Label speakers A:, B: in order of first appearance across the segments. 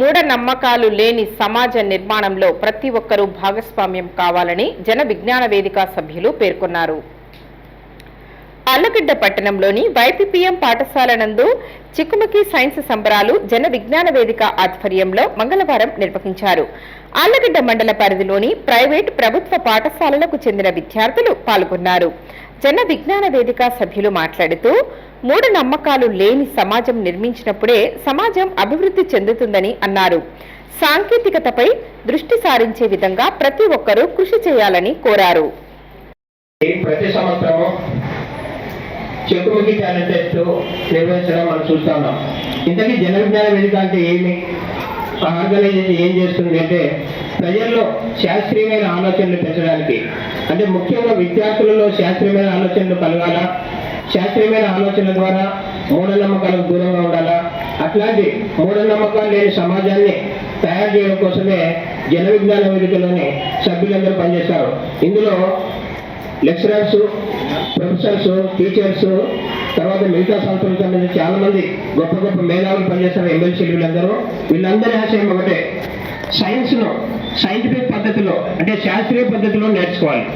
A: మూఢనమ్మకాలు లేని సమాజ నిర్మాణంలో ప్రతి ఒక్కరూ భాగస్వామ్యం కావాలని జన విజ్ఞాన వేదిక సభ్యులు పేర్కొన్నారు. అల్లగడ్డ పట్టణంలోని వైపీపీఎం పాఠశాల నందు చిక్కుముకి సైన్స్ సంబరాలు జన విజ్ఞాన వేదిక ఆధ్వర్యంలో మంగళవారం నిర్వహించారు. ఆళ్ళగడ్డ మండల పరిధిలోని ప్రైవేట్ ప్రభుత్వ పాఠశాలలకు చెందిన విద్యార్థులు పాల్గొన్నారు. జన విజ్ఞాన వేదిక సభ్యులు మాట్లాడుతూ మూఢ నమ్మకాలు లేని సమాజం నిర్మించినప్పుడే సమాజం అభివృద్ధి చెందుతుందని అన్నారు. సాంకేతికతపై దృష్టి సారించే విధంగా ప్రతి ఒక్కరూ కృషి చేయాలని కోరారు.
B: ప్రతి సంవత్సరం చెక్కుముఖి టాలెంట్ టెస్ట్ నిర్వహించడం మనం చూస్తా ఉన్నాం. ఇంతకీ జన విజ్ఞాన వేదిక అంటే ఏమి? ఆర్గనైజేషన్ ఏం చేస్తుంది అంటే ప్రజల్లో శాస్త్రీయమైన ఆలోచనలు పెంచడానికి. అంటే ముఖ్యంగా విద్యార్థులలో శాస్త్రీయమైన ఆలోచనలు కలగాల. శాస్త్రీయమైన ఆలోచనల ద్వారా మూఢనమ్మకాలకు దూరంగా ఉండాలా. అట్లాంటి మూఢనమ్మకాలు లేని సమాజాన్ని తయారు చేయడం కోసమే జన విజ్ఞాన వేదికలోని సభ్యులందరూ పనిచేస్తారు. ఇందులో లెక్చరర్స్ ప్రొఫెసర్స్ టీచర్స్ తర్వాత మిగతా సంస్థలకు సంబంధించి చాలా మంది గొప్ప గొప్ప మేధావులు పనిచేస్తారు ఎమ్మెల్సీ వీళ్ళందరూ. వీళ్ళందరి ఆశయం ఒకటే సైన్స్ను సైంటిఫిక్ పద్ధతిలో అంటే శాస్త్రీయ పద్ధతిలో నేర్చుకోవాలి.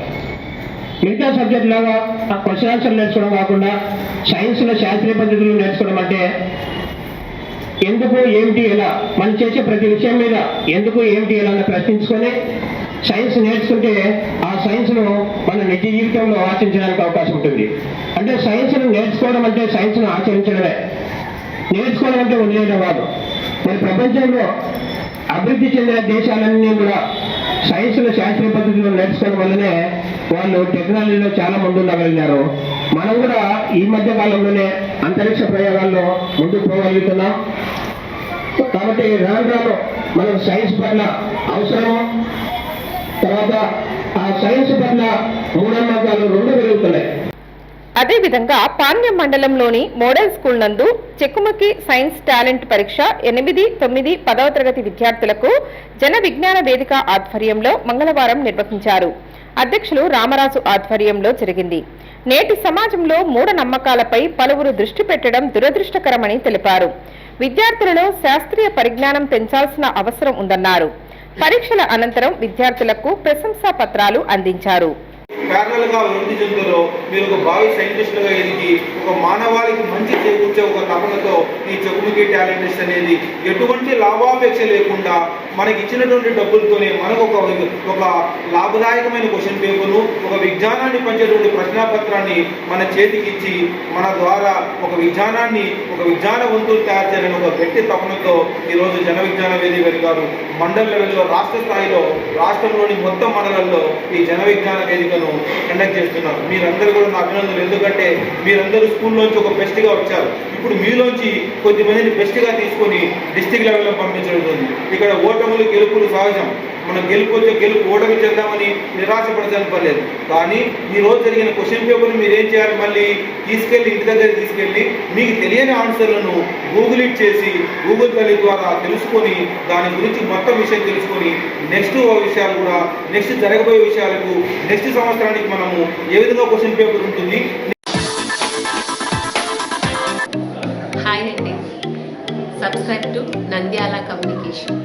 B: మిగతా సబ్జెక్ట్ లాగా క్వశ్చన్ ఆన్సర్ నేర్చుకోవడం కాకుండా సైన్స్లో శాస్త్రీయ పద్ధతిలో నేర్చుకోవడం అంటే ఎందుకు ఏమిటి ఎలా? మనం చేసే ప్రతి విషయం మీద ఎందుకు ఏమిటి ఎలా అని ప్రశ్నించుకొని సైన్స్ నేర్చుకుంటే ఆ సైన్స్ను మన నిజ జీవితంలో ఆచరించడానికి అవకాశం ఉంటుంది. అంటే సైన్స్ను నేర్చుకోవడం అంటే సైన్స్ను ఆచరించడమే. నేర్చుకోవడం అంటే వదిలేయడం కాదు. మన ప్రపంచంలో అభివృద్ధి చెందిన దేశాలన్నీ కూడా సైన్స్ శాస్త్రీయ పద్ధతిలో నేర్చుకోవడం వల్లనే వాళ్ళు టెక్నాలజీలో చాలా ముందుండగలిగినారు మనం కూడా ఈ మధ్య కాలంలోనే అంతరిక్ష ప్రయోగాల్లో ముందుకు పోగలుగుతున్నాం. కాబట్టి రాను రాను మనం సైన్స్ పట్ల అవసరము. తర్వాత ఆ సైన్స్ పట్ల మూఢనమ్మకాలు రెండు పెరుగుతున్నాయి.
A: అదేవిధంగా పాణ్యం మండలంలోని మోడల్ స్కూల్ నందు చెక్కుమకి సైన్స్ టాలెంట్ పరీక్ష ఎనిమిది తొమ్మిది పదవ తరగతి విద్యార్థులకు జన విజ్ఞాన వేదిక ఆధ్వర్యంలో మంగళవారం నిర్వహించారు. అధ్యక్షులు రామరాజు ఆధ్వర్యంలో జరిగింది. నేటి సమాజంలో మూఢనమ్మకాలపై పలువురు దృష్టి పెట్టడం దురదృష్టకరమని తెలిపారు. విద్యార్థులలో శాస్త్రీయ పరిజ్ఞానం పెంచాల్సిన అవసరం ఉందన్నారు. పరీక్షల అనంతరం విద్యార్థులకు ప్రశంసా పత్రాలు అందించారు.
C: ప్యారల్ వృద్ధి చెందులో మీరు ఒక భావి సైంటిస్టులుగా ఎదిగి ఒక మానవాళికి మంచి చేకూర్చే ఒక తపనతో ఈ చెకుముకి టాలెంటిస్ట్ అనేది ఎటువంటి లాభాపేక్ష లేకుండా మనకి ఇచ్చినటువంటి డబ్బులతోనే మనకు ఒక ఒక లాభదాయకమైన క్వశ్చన్ పేపర్ను ఒక విజ్ఞానాన్ని పంచేటువంటి ప్రశ్నాపత్రాన్ని మన చేతికి ఇచ్చి మన ద్వారా ఒక విజ్ఞానాన్ని ఒక విజ్ఞానవంతులు తయారు చేయాలని ఒక గట్టి తపనతో ఈరోజు జన విజ్ఞాన వేదిక గారు మండల లెవెల్లో రాష్ట్ర స్థాయిలో రాష్ట్రంలోని మొత్తం మండలాల్లో ఈ జన విజ్ఞాన వేదికను కండక్ట్ చేస్తున్నారు. మీరందరూ కూడా నా అభినందనలు. ఎందుకంటే మీరందరూ స్కూల్లోంచి ఒక బెస్ట్గా వచ్చారు. ఇప్పుడు మీలోంచి కొద్దిమందిని బెస్ట్గా తీసుకొని డిస్టిక్ లెవెల్లో పంపించడం జరుగుతుంది. ఇక్కడ ఓటములు గెలుపులు సహజం. మనం గెలుపు వచ్చే గెలుపు ఓటమి చేద్దామని నిరాశపడచాలని పర్లేదు. కానీ ఈరోజు రోజు జరిగిన క్వశ్చన్ పేపర్ మీరు ఏం చేయాలి? మళ్ళీ తీసుకెళ్ళి ఇంటి దగ్గర తీసుకెళ్ళి మీకు తెలియని ఆన్సర్లను గూగుల్ ఇట్ చేసి గూగుల్ తల్లి ద్వారా తెలుసుకొని దాని గురించి మొత్తం విషయం తెలుసుకొని నెక్స్ట్ విషయాలు కూడా నెక్స్ట్ జరగబోయే విషయాలకు నెక్స్ట్ సంవత్సరానికి మనము ఏ విధంగా క్వశ్చన్ పేపర్ ఉంటుంది?
D: హాయ్ అండి సబ్స్క్రైబ్ టు నంద్యాల కమ్యూనికేషన్